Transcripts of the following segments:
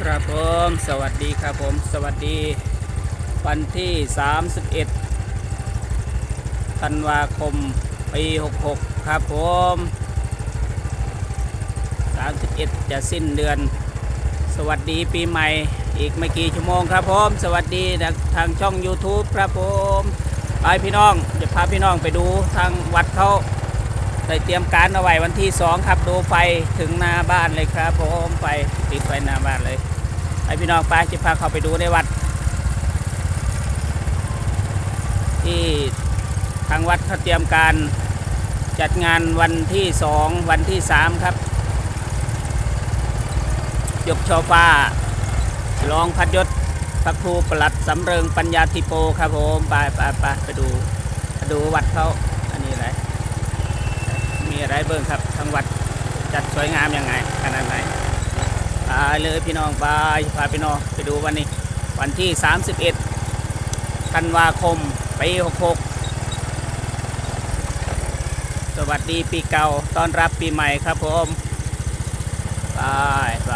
ครับผมสวัสดีครับผม สวัสดี วันที่ 31 ธันวาคม ปี 66 ครับผม 31 จะสิ้นเดือน สวัสดีปีใหม่ อีกไม่กี่ชั่วโมงครับผม สวัสดีทางช่อง YouTube ครับผม ไปพี่น้อง จะพาพี่น้องไปดูทางวัดเขา ได้เตรียมการเอาไว้วันที่2ครับดูไฟถึงหน้าบ้านเลยครับผมไฟติดไฟหน้าบ้านเลยไปพี่น้องไปจะพาเขาไปดูในวัด ที่ทางวัดเขาเตรียมการจัดงานวันที่2วันที่3ครับยกชอฟ้ารองพัดยศพระครูประหลัดสำเริงปัญญาธิโปครับผมไปไปไปไปดูไปดูวัดเขา อะไรเบิ้งครับทางวัดจัดสวยงามยังไงขนาดไหนไปเลยพี่น้องไปพาพี่น้องไปดูวันนี้ วันที่ 31ธันวาคมปี66 สวัสดีปีเก่าต้อนรับปีใหม่ครับผม ไปไป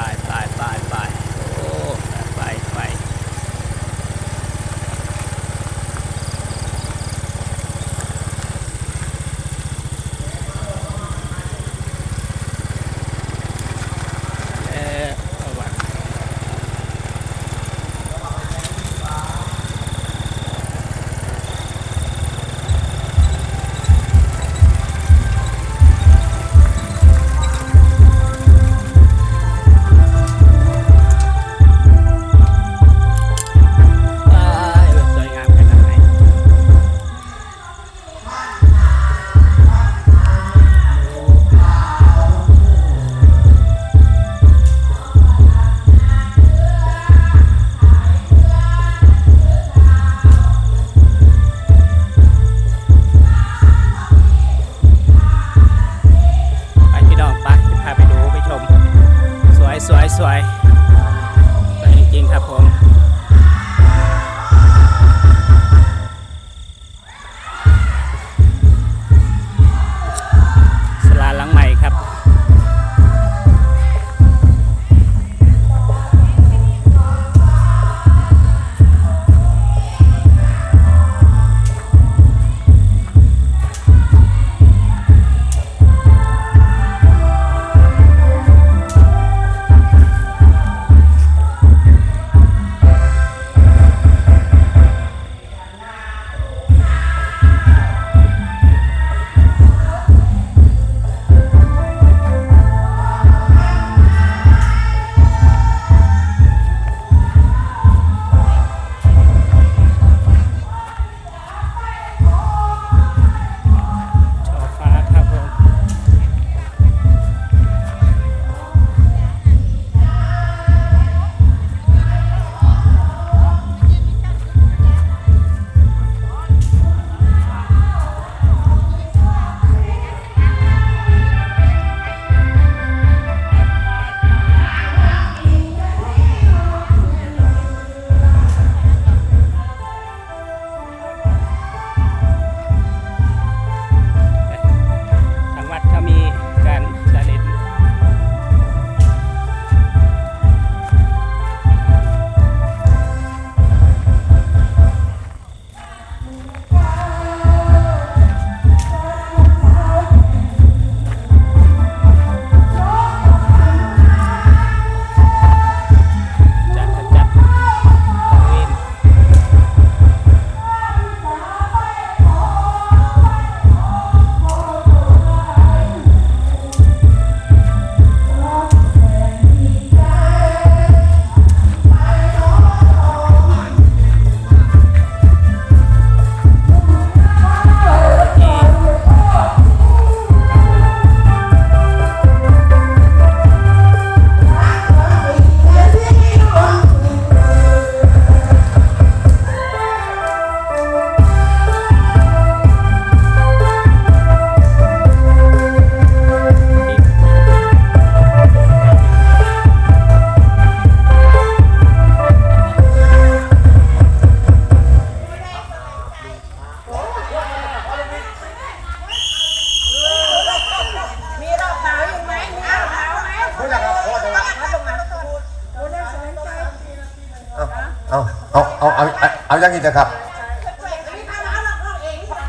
เอาเอาเอาเอาเอาเอาอย่างนี้นะครับ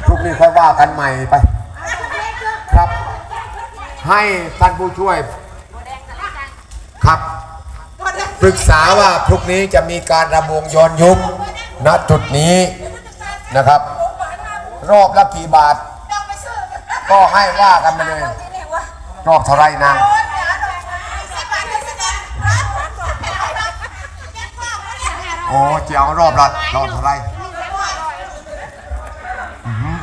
พรุ่งนี้ค่อยว่ากันใหม่ไป ครับ ให้ท่านผู้ช่วย ครับ ปรึกษาว่าพรุ่งนี้จะมีการรำวงย้อนยุคณจุดนี้นะครับ รอบละกี่บาท ก็ให้ว่ากันไปเลย รอบเท่าไรนาง โอ้เจียวรอบละรอบเท่าไรอื้อหือ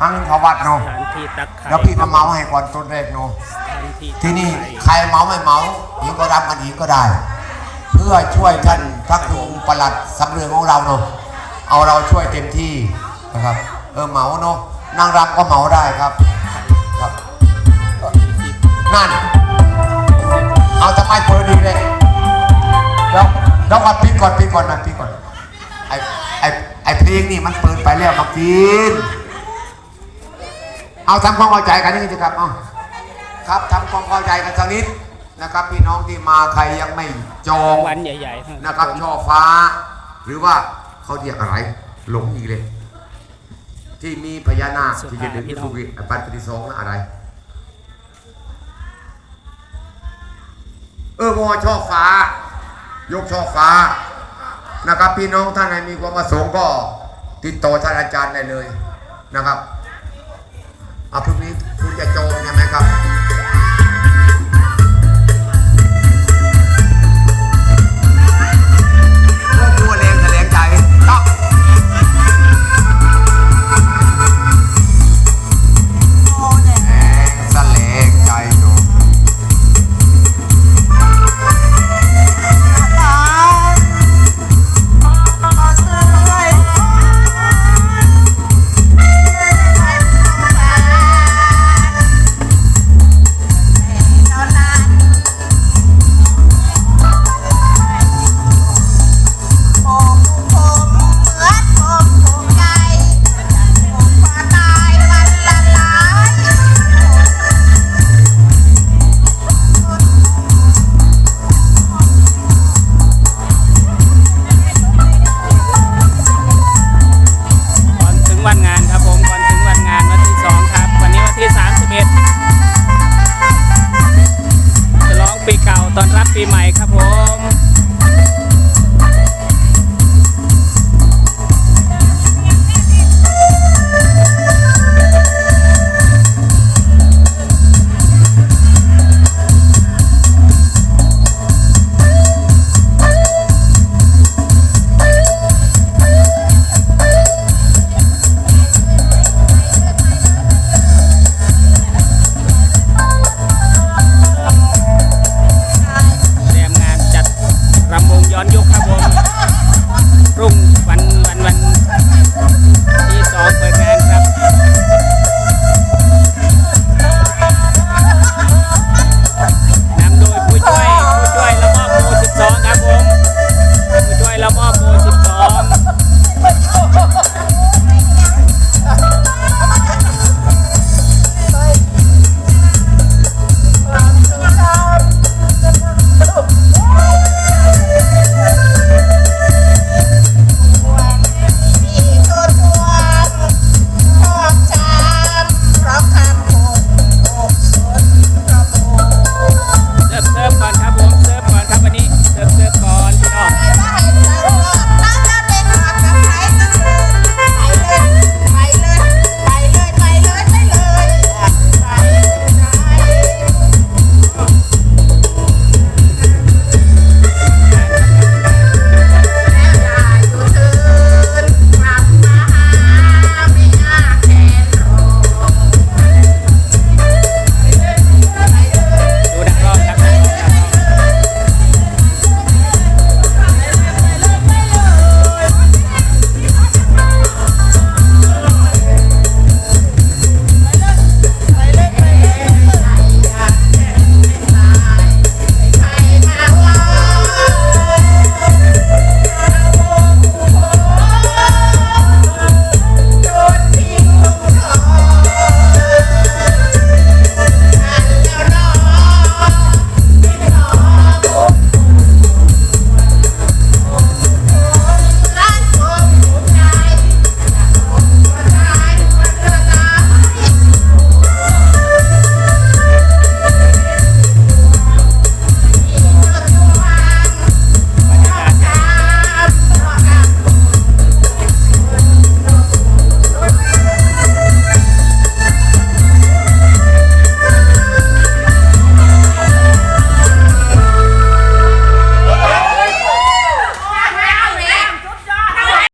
หังเขาวัดเนาะสถานที่ตักไข่แล้วพี่ก็เมาให้ก่อนต้นแรกเนาะสถานที่ที่นี่ใครเมาไม่เมาอีกก็รับกันอีกก็ได้ เพื่อช่วยท่านพระครูประหลัดสำเรืองของเราเนาะเอาเราช่วยเต็มที่นะครับ เออเหมาเนาะนางรำก็เหมาได้ครับครับเออนั่น เอาทำไมเปิดดีเลยเดี๋ยว เดี๋ยวก่อนปิดก่อนปิดก่อนนะปิดก่อนไอไอไอเพลงนี่มันเปิดไปแล้วมากินเอาทำความเข้าใจกันนี่สิครับเอาครับทำความเข้าใจกันสักนิดนะครับ พี่น้องที่มาใครยังไม่จองวันใหญ่ๆนะครับช่อฟ้า หรือว่าเขาเรียกอะไร หลงอีกเลย ที่มีพญานาคที่จะดึงที่ถูกปันปฏิสองอะไร เออวอช่อฟ้า ยกช่อฟ้านะครับพี่น้องท่านไหนมีความประสงค์ก็ติดต่อท่านอาจารย์ได้เลยนะครับเอาพรุ่งนี้ วันงานครับผมก่อนถึงวันงานวันที่สองครับ วันนี้วันที่31จะร้องปีเก่าตอนรับปีใหม่ครับผม